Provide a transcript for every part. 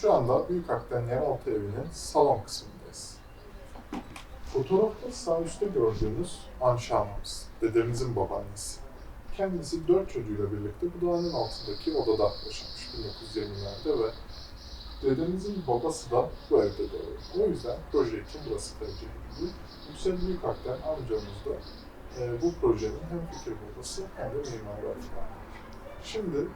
Şu anda Büyük Akden Yeraltı Evi'nin salon kısmındayız. Fotoğrafta sağ üstte gördüğünüz Anşa dedemizin babaannesi. Kendisi dört çocuğuyla birlikte bu dağın altındaki odada yaşamış 1920'lerde ve dedemizin babası da bu evde doğuyor. O yüzden proje için burası tercih edildi. Yüksel Büyük Akden amcamız da e, bu projenin hem fikir babası hem de adına. Şimdi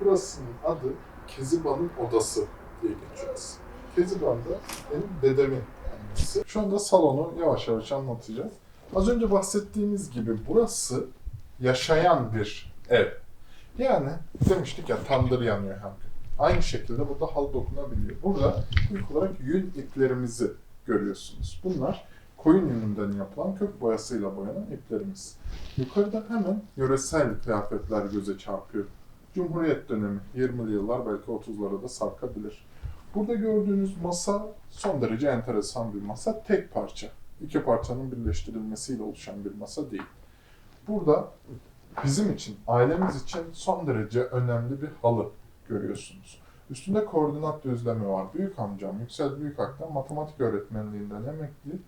burasının adı Keziba'nın Odası diye geçiyoruz. Keziban da benim dedemin annesi. Şu anda salonu yavaş yavaş anlatacağız. Az önce bahsettiğimiz gibi burası yaşayan bir ev. Yani demiştik ya tandır yanıyor her gün. Aynı şekilde burada halı dokunabiliyor. Burada ilk olarak yün iplerimizi görüyorsunuz. Bunlar koyun yününden yapılan kök boyasıyla boyanan iplerimiz. Yukarıda hemen yöresel kıyafetler göze çarpıyor. Cumhuriyet dönemi 20'li yıllar belki 30'lara da sarkabilir. Burada gördüğünüz masa son derece enteresan bir masa. Tek parça. İki parçanın birleştirilmesiyle oluşan bir masa değil. Burada bizim için, ailemiz için son derece önemli bir halı görüyorsunuz. Üstünde koordinat düzlemi var. Büyük amcam Yüksel Büyükak'tan matematik öğretmenliğinden emekli.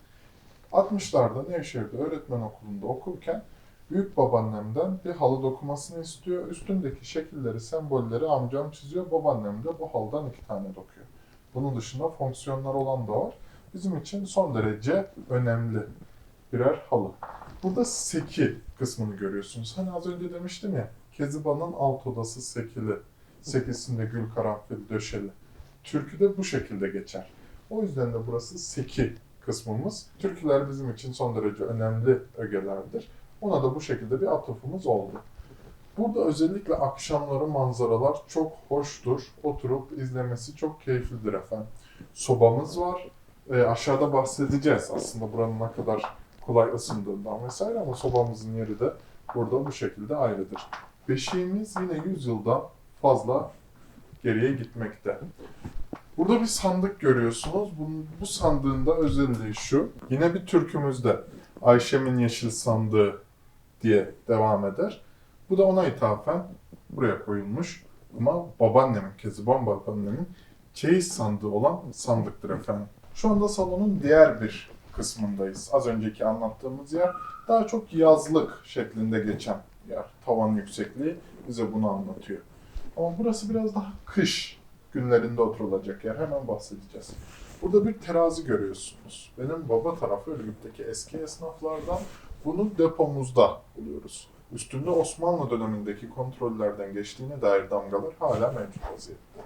60'larda Nevşehir'de öğretmen okulunda okurken büyük babaannemden bir halı dokumasını istiyor. Üstündeki şekilleri, sembolleri amcam çiziyor. Babaannem de bu halıdan iki tane dokuyor. Bunun dışında fonksiyonlar olan da var. Bizim için son derece önemli birer halı. Burada seki kısmını görüyorsunuz. Hani az önce demiştim ya, Keziba'nın alt odası sekili. Sekisinde gül karanfil döşeli. Türküde bu şekilde geçer. O yüzden de burası seki kısmımız. Türküler bizim için son derece önemli ögelerdir. Ona da bu şekilde bir atıfımız oldu. Burada özellikle akşamları manzaralar çok hoştur. Oturup izlemesi çok keyiflidir efendim. Sobamız var. E, aşağıda bahsedeceğiz aslında buranın ne kadar kolay ısındığından vesaire ama sobamızın yeri de burada bu şekilde ayrıdır. Beşiğimiz yine 100 yıldan fazla geriye gitmekte. Burada bir sandık görüyorsunuz. Bu, bu sandığın da özelliği şu. Yine bir türkümüzde Ayşem'in yeşil sandığı diye devam eder. Bu da ona ithafen buraya koyulmuş. Ama babaannemin, Keziban babaannemin çeyiz sandığı olan sandıktır efendim. Şu anda salonun diğer bir kısmındayız. Az önceki anlattığımız yer daha çok yazlık şeklinde geçen yer. Tavan yüksekliği bize bunu anlatıyor. Ama burası biraz daha kış günlerinde oturulacak yer. Hemen bahsedeceğiz. Burada bir terazi görüyorsunuz. Benim baba tarafı Ürgüp'teki eski esnaflardan bunu depomuzda buluyoruz. Üstünde Osmanlı dönemindeki kontrollerden geçtiğine dair damgalar hala mevcut vaziyette.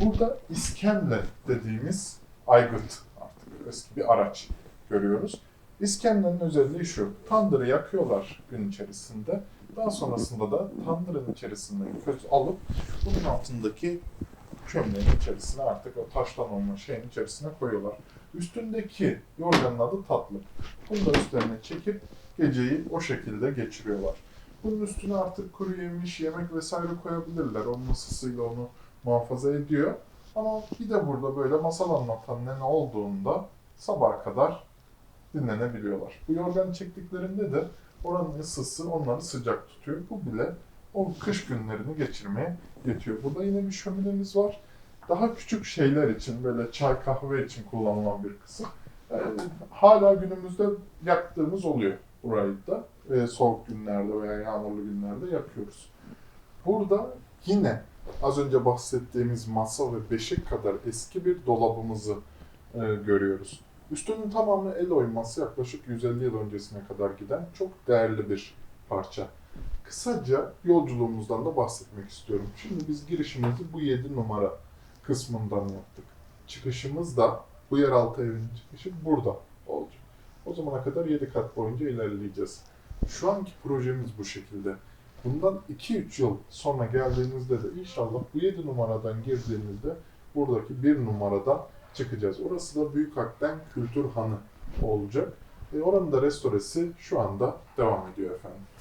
Burada iskemle dediğimiz aygıt artık eski bir araç görüyoruz. İskemlenin özelliği şu, tandırı yakıyorlar gün içerisinde. Daha sonrasında da tandırın içerisindeki köz alıp bunun altındaki çömleğin içerisine artık o taştan olma şeyin içerisine koyuyorlar. Üstündeki yorganın adı tatlı. Bunu da üstlerine çekip geceyi o şekilde geçiriyorlar. Bunun üstüne artık kuru yemiş, yemek vesaire koyabilirler. Onun ısısıyla onu muhafaza ediyor. Ama bir de burada böyle masal anlatan nene olduğunda sabaha kadar dinlenebiliyorlar. Bu yorganı çektiklerinde de oranın ısısı onları sıcak tutuyor. Bu bile o kış günlerini geçirmeye yetiyor. Burada yine bir şöminemiz var. Daha küçük şeyler için, böyle çay kahve için kullanılan bir kısım. Ee, hala günümüzde yaktığımız oluyor burayı da. Ee, soğuk günlerde veya yağmurlu günlerde yakıyoruz. Burada yine az önce bahsettiğimiz masa ve beşik kadar eski bir dolabımızı e, görüyoruz. Üstünün tamamı el oyması yaklaşık 150 yıl öncesine kadar giden çok değerli bir parça. Kısaca yolculuğumuzdan da bahsetmek istiyorum. Şimdi biz girişimizi bu 7 numara kısmından yaptık. Çıkışımız da bu yeraltı evinin çıkışı burada olacak. O zamana kadar 7 kat boyunca ilerleyeceğiz. Şu anki projemiz bu şekilde. Bundan 2-3 yıl sonra geldiğinizde de inşallah bu 7 numaradan girdiğinizde buradaki 1 numaradan çıkacağız. Orası da Büyük Akden Kültür Hanı olacak. E, oranın da restoresi şu anda devam ediyor efendim.